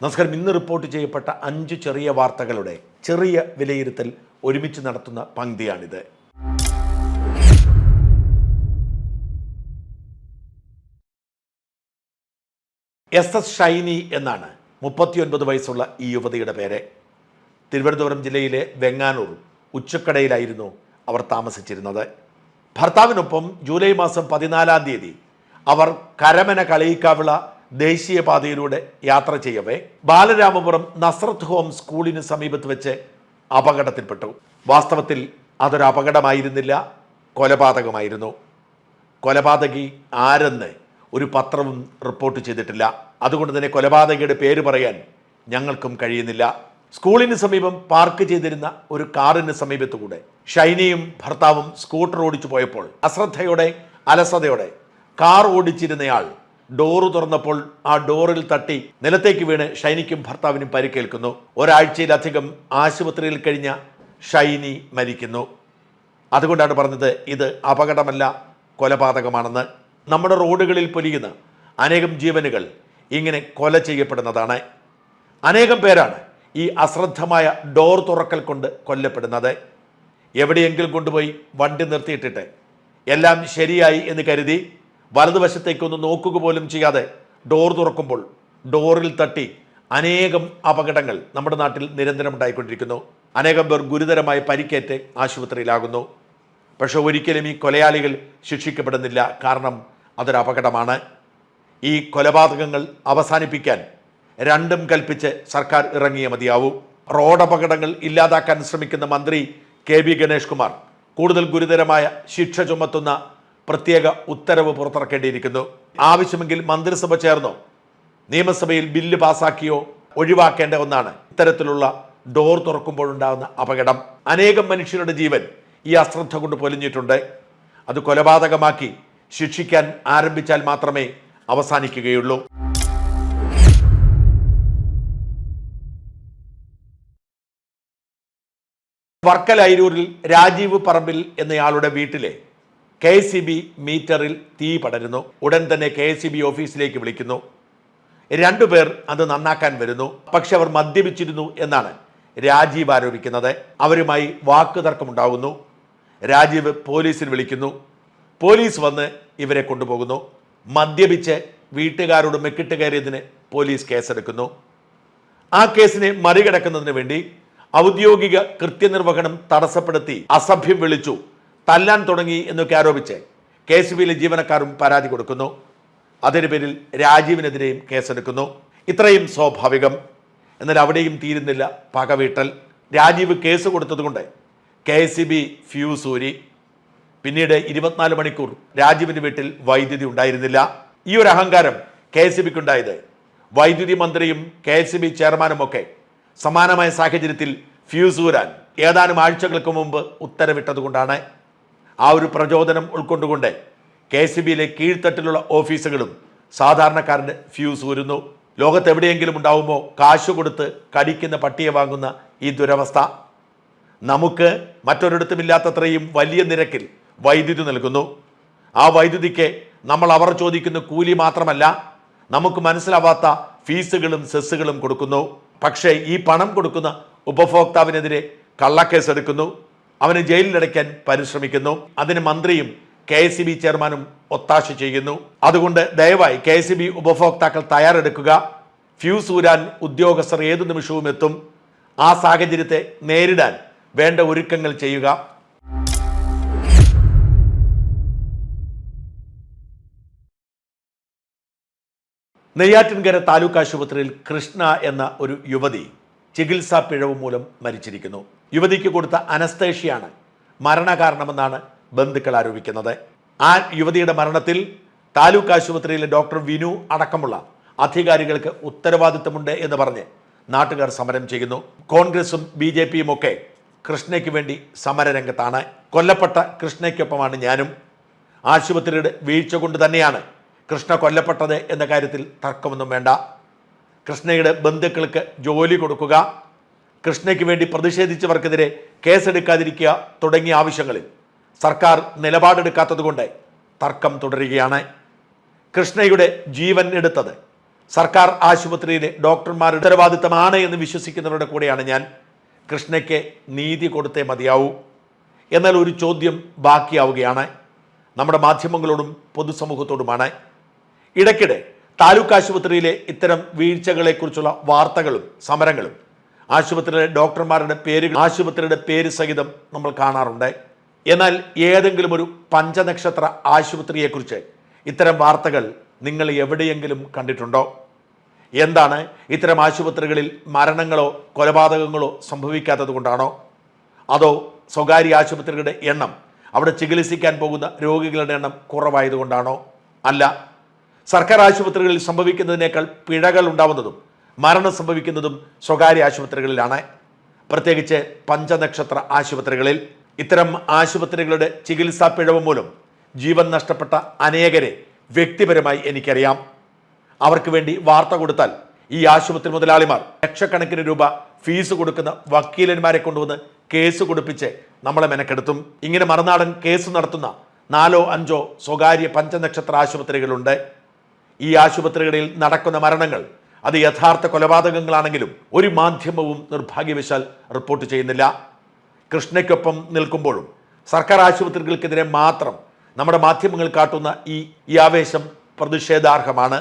നമസ്കാരം ഇന്ന് റിപ്പോർട്ട് ചെയ്യപ്പെട്ട അഞ്ച് ചെറിയ വാർത്തകളുടെ ചെറിയ വിലയിരുത്തൽ ഒരുമിച്ച് നടത്തുന്ന പങ്ക്തിയാണിത്. എസ് എസ് ഷൈനി എന്നാണ് മുപ്പത്തിയൊൻപത് വയസ്സുള്ള ഈ യുവതിയുടെ പേര്. തിരുവനന്തപുരം ജില്ലയിലെ വെങ്ങാനൂർ ഉച്ചക്കടയിലായിരുന്നു അവർ താമസിച്ചിരുന്നത്. ഭർത്താവിനൊപ്പം ജൂലൈ മാസം പതിനാലാം തീയതി അവർ കരമന കളിയിക്കാവിള ദേശീയപാതയിലൂടെ യാത്ര ചെയ്യവേ. ബാലരാമപുരം നസ്രത്ത് ഹോം സ്കൂളിന് സമീപത്ത് വെച്ച് അപകടത്തിൽപ്പെട്ടു. വാസ്തവത്തിൽ അതൊരു അപകടമായിരുന്നില്ല കൊലപാതകമായിരുന്നു. കൊലപാതകി ആരെന്ന് ഒരു പത്രവും റിപ്പോർട്ട് ചെയ്തിട്ടില്ല. അതുകൊണ്ട് തന്നെ കൊലപാതകിയുടെ പേര് പറയാൻ ഞങ്ങൾക്കും കഴിയുന്നില്ല. സ്കൂളിന് സമീപം പാർക്ക് ചെയ്തിരുന്ന ഒരു കാറിന് സമീപത്തുകൂടെ ഷൈനയും ഭർത്താവും സ്കൂട്ടർ ഓടിച്ചു പോയപ്പോൾ അശ്രദ്ധയോടെ അലസതയോടെ കാർ ഓടിച്ചിരുന്നയാൾ ഡോറ് തുറന്നപ്പോൾ ആ ഡോറിൽ തട്ടി നിലത്തേക്ക് വീണ് ഷൈനിക്കും ഭർത്താവിനും പരിക്കേൽക്കുന്നു. ഒരാഴ്ചയിലധികം ആശുപത്രിയിൽ കഴിഞ്ഞ ഷൈനി മരിക്കുന്നു. അതുകൊണ്ടാണ് പറഞ്ഞത് ഇത് അപകടമല്ല കൊലപാതകമാണെന്ന്. നമ്മുടെ റോഡുകളിൽ പൊലിയുന്ന അനേകം ജീവനുകൾ ഇങ്ങനെ കൊല ചെയ്യപ്പെടുന്നതാണ്. അനേകം പേരാണ് ഈ അശ്രദ്ധമായ ഡോർ തുറക്കൽ കൊണ്ട് കൊല്ലപ്പെടുന്നത്. എവിടെയെങ്കിലും കൊണ്ടുപോയി വണ്ടി നിർത്തിയിട്ടിട്ട് എല്ലാം ശരിയായി എന്ന് കരുതി വലതുവശത്തേക്കൊന്ന് നോക്കുക പോലും ചെയ്യാതെ ഡോർ തുറക്കുമ്പോൾ ഡോറിൽ തട്ടി അനേകം അപകടങ്ങൾ നമ്മുടെ നാട്ടിൽ നിരന്തരം ഉണ്ടായിക്കൊണ്ടിരിക്കുന്നു അനേകം പേർ ഗുരുതരമായി പരിക്കേറ്റ് ആശുപത്രിയിലാകുന്നു. പക്ഷേ ഒരിക്കലും ഈ കൊലയാളികൾ ശിക്ഷിക്കപ്പെടുന്നില്ല. കാരണം അതൊരു അപകടമാണ്. ഈ കൊലപാതകങ്ങൾ അവസാനിപ്പിക്കാൻ രണ്ടും കൽപ്പിച്ച് സർക്കാർ ഇറങ്ങിയ മതിയാവൂ. റോഡ് അപകടങ്ങൾ ഇല്ലാതാക്കാൻ ശ്രമിക്കുന്ന മന്ത്രി കെ ബി ഗണേഷ് കുമാർ കൂടുതൽ ഗുരുതരമായ ശിക്ഷ ചുമത്തുന്ന പ്രത്യേക ഉത്തരവ് പുറത്തിറക്കേണ്ടിയിരിക്കുന്നു. ആവശ്യമെങ്കിൽ മന്ത്രിസഭ ചേർന്നോ? നിയമസഭയിൽ ബില്ല് പാസാക്കിയോ? ഒഴിവാക്കേണ്ട ഒന്നാണ്. ഇത്തരത്തിലുള്ള ഡോർ തുറക്കുമ്പോഴുണ്ടാകുന്ന അപകടം. അനേകം മനുഷ്യരുടെ ജീവൻ ഈ അശ്രദ്ധ കൊണ്ട് പൊലിഞ്ഞിട്ടുണ്ട്. അത് കൊലപാതകമാക്കി ശിക്ഷിക്കാൻ ആരംഭിച്ചാൽ മാത്രമേ അവസാനിക്കുകയുള്ളൂ. വർക്കല ഐരൂരിൽ രാജീവ് പറമ്പിൽ എന്നയാളുടെ വീട്ടിലെ കെ സി ബി മീറ്ററിൽ തീ പടരുന്നു. ഉടൻ തന്നെ കെ സി ബി ഓഫീസിലേക്ക് വിളിക്കുന്നു. രണ്ടുപേർ അത് നന്നാക്കാൻ വരുന്നു. പക്ഷെ അവർ മദ്യപിച്ചിരുന്നു എന്നാണ് രാജീവ് ആരോപിക്കുന്നത്. അവരുമായി വാക്കുതർക്കമുണ്ടാകുന്നു. രാജീവ് പോലീസിൽ വിളിക്കുന്നു. പോലീസ് വന്ന് ഇവരെ കൊണ്ടുപോകുന്നു. മദ്യപിച്ച് വീട്ടുകാരോട് മെക്കിട്ട് കയറിയതിന് പോലീസ് കേസെടുക്കുന്നു. ആ കേസിനെ മറികടക്കുന്നതിന് വേണ്ടി ഔദ്യോഗിക കൃത്യനിർവഹണം തടസ്സപ്പെടുത്തി അസഭ്യം വിളിച്ചു. തല്ലാൻ തുടങ്ങി എന്നൊക്കെ ആരോപിച്ച് കെ എസ് ബിയിലെ ജീവനക്കാരും പരാതി കൊടുക്കുന്നു. അതിന് പേരിൽ രാജീവിനെതിരെയും കേസെടുക്കുന്നു. ഇത്രയും സ്വാഭാവികം. എന്നാൽ അവിടെയും തീരുന്നില്ല പകവീട്ടൽ. Rajeev case കൊടുത്തതുകൊണ്ട് K S C B fuse ഊരി. പിന്നീട് ഇരുപത്തിനാല് മണിക്കൂർ രാജീവിന്റെ വീട്ടിൽ വൈദ്യുതി ഉണ്ടായിരുന്നില്ല. ഈ ഒരു അഹങ്കാരം കെ എസ് ബിക്ക് ഉണ്ടായത് വൈദ്യുതി മന്ത്രിയും കെ എസ് സി ബി ചെയർമാനും ഒക്കെ സമാനമായ സാഹചര്യത്തിൽ ഫ്യൂസ് ഊരാൻ ഏതാനും ആഴ്ചകൾക്ക് മുമ്പ് ഉത്തരവിട്ടതുകൊണ്ടാണ്. ആ ഒരു പ്രചോദനം ഉൾക്കൊണ്ടുകൊണ്ട് കെ എസ് ബിയിലെ കീഴ്ത്തട്ടിലുള്ള ഓഫീസുകളും സാധാരണക്കാരന്റെ ഫ്യൂസ് ഊരുന്നു. ലോകത്ത് എവിടെയെങ്കിലും ഉണ്ടാവുമോ കാശ് കൊടുത്ത് കടിക്കുന്ന പട്ടിയെ വാങ്ങുന്ന ഈ ദുരവസ്ഥ? നമുക്ക് മറ്റൊരിടത്തുമില്ലാത്തത്രയും വലിയ നിരക്കിൽ വൈദ്യുതി നൽകുന്നു. ആ വൈദ്യുതിക്ക് നമ്മൾ അവർ ചോദിക്കുന്ന കൂലി മാത്രമല്ല നമുക്ക് മനസ്സിലാവാത്ത ഫീസുകളും സെസ്സുകളും കൊടുക്കുന്നു. പക്ഷേ ഈ പണം കൊടുക്കുന്ന ഉപഭോക്താവിനെതിരെ കള്ളക്കേസ് എടുക്കുന്നു അവന് ജയിലിലടയ്ക്കാൻ പരിശ്രമിക്കുന്നു. അതിന് മന്ത്രിയും കെ എസ് ബി ചെയർമാനും ഒത്താശ ചെയ്യുന്നു. അതുകൊണ്ട് ദയവായി കെ എസ് ബി ഉപഭോക്താക്കൾ തയ്യാറെടുക്കുക. ഫ്യൂസ് ഊരാൻ ഉദ്യോഗസ്ഥർ ഏതു നിമിഷവും എത്തും. ആ സാഹചര്യത്തെ നേരിടാൻ വേണ്ട ഒരുക്കങ്ങൾ ചെയ്യുക. നെയ്യാറ്റിൻകര താലൂക്ക് ആശുപത്രിയിൽ കൃഷ്ണ എന്ന ഒരു യുവതി ചികിത്സാ പിഴവ് മൂലം മരിച്ചിരിക്കുന്നു. യുവതിക്ക് കൊടുത്ത അനസ്തേഷ്യയാണ് മരണകാരണമെന്നാണ് ബന്ധുക്കൾ ആരോപിക്കുന്നത്. ആ യുവതിയുടെ മരണത്തിൽ താലൂക്ക് ആശുപത്രിയിലെ ഡോക്ടർ വിനു അടക്കമുള്ള അധികാരികൾക്ക് ഉത്തരവാദിത്തമുണ്ട് എന്ന് പറഞ്ഞ് നാട്ടുകാർ സമരം ചെയ്യുന്നു. കോൺഗ്രസും ബി ജെ പിയും ഒക്കെ കൃഷ്ണയ്ക്ക് വേണ്ടി സമരരംഗത്താണ്. കൊല്ലപ്പെട്ട കൃഷ്ണയ്ക്കൊപ്പമാണ് ഞാനും. ആശുപത്രിയുടെ വീഴ്ച കൊണ്ട് തന്നെയാണ് കൃഷ്ണ കൊല്ലപ്പെട്ടത് എന്ന കാര്യത്തിൽ തർക്കമൊന്നും വേണ്ട. കൃഷ്ണയുടെ ബന്ധുക്കൾക്ക് ജോലി കൊടുക്കുക കൃഷ്ണയ്ക്ക് വേണ്ടി പ്രതിഷേധിച്ചവർക്കെതിരെ കേസെടുക്കാതിരിക്കുക തുടങ്ങിയ ആവശ്യങ്ങളിൽ സർക്കാർ നിലപാടെടുക്കാത്തതുകൊണ്ട് തർക്കം തുടരുകയാണ്. കൃഷ്ണയുടെ ജീവൻ എടുത്തത് സർക്കാർ ആശുപത്രിയിലെ ഡോക്ടർമാരുടെ ഉത്തരവാദിത്തമാണ് എന്ന് വിശ്വസിക്കുന്നവരുടെ കൂടെയാണ് ഞാൻ. കൃഷ്ണയ്ക്ക് നീതി കൊടുത്തേ മതിയാവൂ. എന്നാൽ ഒരു ചോദ്യം ബാക്കിയാവുകയാണ്. നമ്മുടെ മാധ്യമങ്ങളോടും പൊതുസമൂഹത്തോടുമാണ്. ഇടയ്ക്കിടെ താലൂക്ക് ആശുപത്രിയിലെ ഇത്തരം വീഴ്ചകളെക്കുറിച്ചുള്ള വാർത്തകളും സമരങ്ങളും. ആശുപത്രിയിലെ ഡോക്ടർമാരുടെ പേരുകൾ ആശുപത്രിയുടെ പേര് സഹിതം നമ്മൾ കാണാറുണ്ട്. എന്നാൽ ഏതെങ്കിലും ഒരു പഞ്ചനക്ഷത്ര ആശുപത്രിയെക്കുറിച്ച് ഇത്തരം വാർത്തകൾ നിങ്ങൾ എവിടെയെങ്കിലും കണ്ടിട്ടുണ്ടോ? എന്താണ് ഇത്തരം ആശുപത്രികളിൽ മരണങ്ങളോ കൊലപാതകങ്ങളോ സംഭവിക്കാത്തത് കൊണ്ടാണോ? അതോ സ്വകാര്യ ആശുപത്രികളുടെ എണ്ണം അവിടെ ചികിത്സിക്കാൻ പോകുന്ന രോഗികളുടെ എണ്ണം കുറവായതുകൊണ്ടാണോ അല്ല സർക്കാർ ആശുപത്രികളിൽ സംഭവിക്കുന്നതിനേക്കാൾ പിഴകൾ ഉണ്ടാവുന്നതും മരണം സംഭവിക്കുന്നതും സ്വകാര്യ ആശുപത്രികളിലാണ്. പ്രത്യേകിച്ച് പഞ്ചനക്ഷത്ര ആശുപത്രികളിൽ ഇത്തരം ആശുപത്രികളുടെ ചികിത്സാ പിഴവ് മൂലം ജീവൻ നഷ്ടപ്പെട്ട അനേകരെ വ്യക്തിപരമായി എനിക്കറിയാം. അവർക്ക് വേണ്ടി വാർത്ത കൊടുത്താൽ ഈ ആശുപത്രി മുതലാളിമാർ ലക്ഷക്കണക്കിന് രൂപ ഫീസ് കൊടുക്കുന്ന വക്കീലന്മാരെ കൊണ്ടുവന്ന് കേസ് കൊടുപ്പിച്ച് നമ്മളെ മെനക്കെടുത്തും. ഇങ്ങനെ മറുനാടൻ കേസ് നടത്തുന്ന നാലോ അഞ്ചോ സ്വകാര്യ പഞ്ചനക്ഷത്ര ആശുപത്രികളുണ്ട്. ഈ ആശുപത്രികളിൽ നടക്കുന്ന മരണങ്ങൾ അത് യഥാർത്ഥ കൊലപാതകങ്ങളാണെങ്കിലും ഒരു മാധ്യമവും നിർഭാഗ്യവശാൽ റിപ്പോർട്ട് ചെയ്യുന്നില്ല. കൃഷ്ണയ്ക്കൊപ്പം നിൽക്കുമ്പോഴും സർക്കാർ ആശുപത്രികൾക്കെതിരെ മാത്രം നമ്മുടെ മാധ്യമങ്ങൾ കാട്ടുന്ന ഈ ഈ ആവേശം പ്രതിഷേധാർഹമാണ്.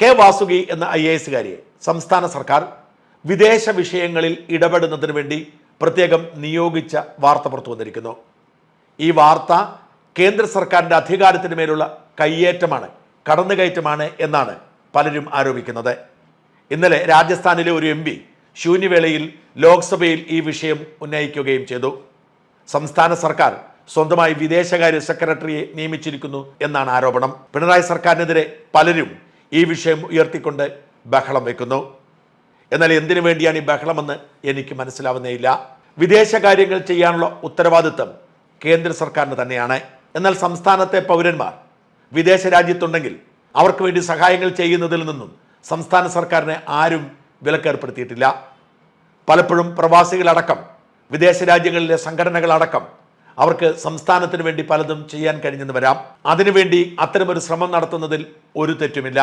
കെ വാസുകി എന്ന ഐ എ സംസ്ഥാന സർക്കാർ വിദേശ വിഷയങ്ങളിൽ ഇടപെടുന്നതിന് വേണ്ടി പ്രത്യേകം നിയോഗിച്ച വാർത്ത പുറത്തു വന്നിരിക്കുന്നു. ഈ വാർത്ത കേന്ദ്ര സർക്കാരിന്റെ അധികാരത്തിന് മേലുള്ള കയ്യേറ്റമാണ് കടന്നുകയറ്റമാണ് എന്നാണ് പലരും ആരോപിക്കുന്നത്. ഇന്നലെ രാജസ്ഥാനിലെ ഒരു എം പി ശൂന്യവേളയിൽ ലോക്സഭയിൽ ഈ വിഷയം ഉന്നയിക്കുകയും ചെയ്തു. സംസ്ഥാന സർക്കാർ സ്വന്തമായി വിദേശകാര്യ സെക്രട്ടറിയെ നിയമിച്ചിരിക്കുന്നു എന്നാണ് ആരോപണം. പിണറായി സർക്കാരിനെതിരെ പലരും ഈ വിഷയം ഉയർത്തിക്കൊണ്ട് ബഹളം വെക്കുന്നു. എന്നാൽ എന്തിനു വേണ്ടിയാണ് ഈ ബഹളമെന്ന് എനിക്ക് മനസ്സിലാവുന്നേയില്ല. വിദേശകാര്യങ്ങൾ ചെയ്യാനുള്ള ഉത്തരവാദിത്തം കേന്ദ്ര സർക്കാരിന് തന്നെയാണ്. എന്നാൽ സംസ്ഥാനത്തെ പൗരന്മാർ വിദേശ രാജ്യത്തുണ്ടെങ്കിൽ അവർക്ക് വേണ്ടി സഹായങ്ങൾ ചെയ്യുന്നതിൽ നിന്നും സംസ്ഥാന സർക്കാരിനെ ആരും വിലക്കേർപ്പെടുത്തിയിട്ടില്ല. പലപ്പോഴും പ്രവാസികളടക്കം വിദേശ രാജ്യങ്ങളിലെ സംഘടനകളടക്കം അവർക്ക് സംസ്ഥാനത്തിന് വേണ്ടി പലതും ചെയ്യാൻ കഴിഞ്ഞെന്ന് വരാം. അതിനുവേണ്ടി അത്തരമൊരു ശ്രമം നടത്തുന്നതിൽ ഒരു തെറ്റുമില്ല.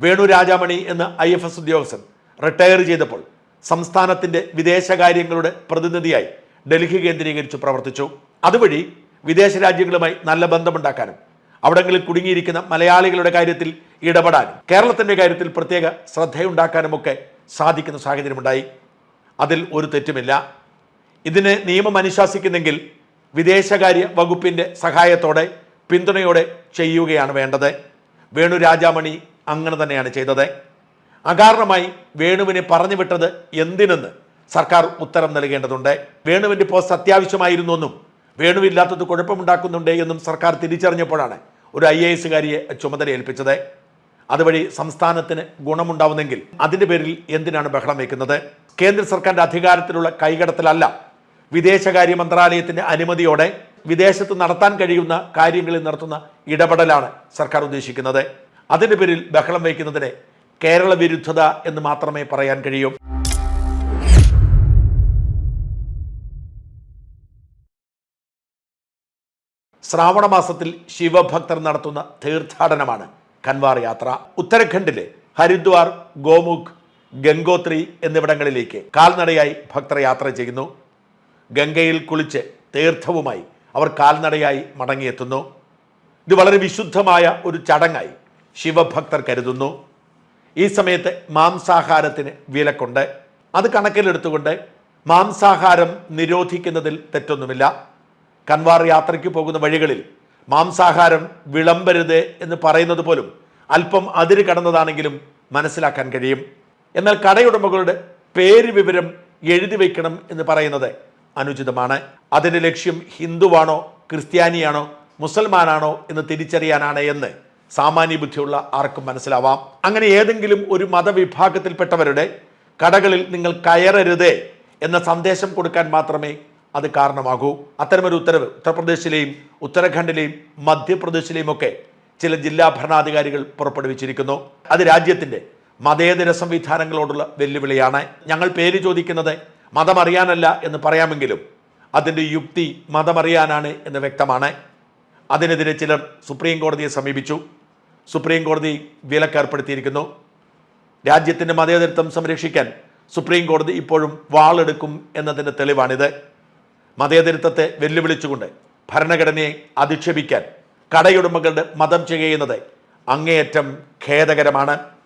വേണു രാജാമണി എന്ന ഐ ഉദ്യോഗസ്ഥൻ റിട്ടയർ ചെയ്തപ്പോൾ സംസ്ഥാനത്തിന്റെ വിദേശകാര്യങ്ങളുടെ പ്രതിനിധിയായി ഡൽഹി കേന്ദ്രീകരിച്ച് പ്രവർത്തിച്ചു. അതുവഴി വിദേശ രാജ്യങ്ങളുമായി നല്ല ബന്ധമുണ്ടാക്കാനും അവിടങ്ങളിൽ കുടുങ്ങിയിരിക്കുന്ന മലയാളികളുടെ കാര്യത്തിൽ ഇടപെടാനും കേരളത്തിന്റെ കാര്യത്തിൽ പ്രത്യേക ശ്രദ്ധയുണ്ടാക്കാനുമൊക്കെ സാധിക്കുന്ന സാഹചര്യമുണ്ടായി. അതിൽ ഒരു തെറ്റുമില്ല. ഇതിന് നിയമം അനുശാസിക്കുന്നെങ്കിൽ വിദേശകാര്യ വകുപ്പിന്റെ സഹായത്തോടെ പിന്തുണയോടെ ചെയ്യുകയാണ് വേണ്ടത്. വേണു രാജാമണി അങ്ങനെ തന്നെയാണ് ചെയ്തത്. അകാരണമായി വേണുവിനെ പറഞ്ഞു വിട്ടത് എന്തിനെന്ന് സർക്കാർ ഉത്തരം നൽകേണ്ടതുണ്ട്. വേണുവിന്റെ പോസ്റ്റ് അത്യാവശ്യമായിരുന്നു എന്നും വേണുവില്ലാത്തത് കുഴപ്പമുണ്ടാക്കുന്നുണ്ട് എന്നും സർക്കാർ തിരിച്ചറിഞ്ഞപ്പോഴാണ് ഒരു ഐ എ എസുകാരിയെ ചുമതല ഏൽപ്പിച്ചത് അതുവഴി സംസ്ഥാനത്തിന് ഗുണമുണ്ടാവുന്നെങ്കിൽ അതിന്റെ പേരിൽ എന്തിനാണ് ബഹളം വയ്ക്കുന്നത് കേന്ദ്ര സർക്കാരിന്റെ അധികാരത്തിലുള്ള കൈകടത്തലല്ല. വിദേശകാര്യ മന്ത്രാലയത്തിന്റെ അനുമതിയോടെ വിദേശത്ത് നടത്താൻ കഴിയുന്ന കാര്യങ്ങളിൽ നടത്തുന്ന ഇടപെടലാണ് സർക്കാർ ഉദ്ദേശിക്കുന്നത്. അതിന്റെ പേരിൽ ബഹളം വയ്ക്കുന്നതിന് കേരള വിരുദ്ധത എന്ന് മാത്രമേ പറയാൻ കഴിയൂ. ശ്രാവണ മാസത്തിൽ ശിവഭക്തർ നടത്തുന്ന തീർത്ഥാടനമാണ് കൻവാർ യാത്ര. ഉത്തരാഖണ്ഡിലെ ഹരിദ്വാർ ഗോമുഖ് ഗംഗോത്രി എന്നിവിടങ്ങളിലേക്ക് കാൽനടയായി ഭക്തർ യാത്ര ചെയ്യുന്നു. ഗംഗയിൽ കുളിച്ച് തീർത്ഥവുമായി അവർ കാൽനടയായി മടങ്ങിയെത്തുന്നു. ഇത് വളരെ വിശുദ്ധമായ ഒരു ചടങ്ങായി ശിവഭക്തർ കരുതുന്നു. ഈ സമയത്ത് മാംസാഹാരത്തിന് വിലക്കുണ്ട്. അത് കണക്കിലെടുത്തുകൊണ്ട് മാംസാഹാരം നിരോധിക്കുന്നതിൽ തെറ്റൊന്നുമില്ല. കൻവാർ യാത്രയ്ക്ക് പോകുന്ന വഴികളിൽ മാംസാഹാരം വിളമ്പരുത് എന്ന് പറയുന്നത് പോലും അല്പം അതിര് കടന്നതാണെങ്കിലും മനസ്സിലാക്കാൻ കഴിയും. എന്നാൽ കടയുടമകളുടെ പേര് വിവരം എഴുതി വയ്ക്കണം എന്ന് പറയുന്നത് അനുചിതമാണ്. അതിന്റെ ലക്ഷ്യം ഹിന്ദുവാണോ ക്രിസ്ത്യാനിയാണോ മുസൽമാനാണോ എന്ന് തിരിച്ചറിയാനാണ് എന്ന് സാമാന്യ ബുദ്ധിയുള്ള ആർക്കും മനസ്സിലാവാം. അങ്ങനെ ഏതെങ്കിലും ഒരു മതവിഭാഗത്തിൽപ്പെട്ടവരുടെ കടകളിൽ നിങ്ങൾ കയറരുതേ എന്ന സന്ദേശം കൊടുക്കാൻ മാത്രമേ അത് കാരണമാകൂ. അത്തരമൊരു ഉത്തരവ് ഉത്തർപ്രദേശിലെയും ഉത്തരാഖണ്ഡിലെയും മധ്യപ്രദേശിലെയും ഒക്കെ ചില ജില്ലാ ഭരണാധികാരികൾ പുറപ്പെടുവിച്ചിരിക്കുന്നു. അത് രാജ്യത്തിന്റെ മതേതര സംവിധാനങ്ങളോടുള്ള വെല്ലുവിളിയാണ്. ഞങ്ങൾ പേര് ചോദിക്കുന്നത് മതമറിയാനല്ല എന്ന് പറയാമെങ്കിലും അതിന്റെ യുക്തി മതമറിയാനാണ് എന്ന് വ്യക്തമാണ്. അതിനെതിരെ ചിലർ സുപ്രീം കോടതിയെ സമീപിച്ചു. സുപ്രീം കോടതി വിലക്കേർപ്പെടുത്തിയിരിക്കുന്നു. രാജ്യത്തിന്റെ മതേതരത്വം സംരക്ഷിക്കാൻ സുപ്രീം കോടതി ഇപ്പോഴും വാളെടുക്കും എന്നതിന്റെ തെളിവാണിത്. മതേതരത്വത്തെ വെല്ലുവിളിച്ചുകൊണ്ട് ഭരണഘടനയെ അധിക്ഷേപിക്കാൻ കടയുടമകളുടെ മതം ചെയ്യുന്നത് അങ്ങേയറ്റം ഖേദകരമാണ്.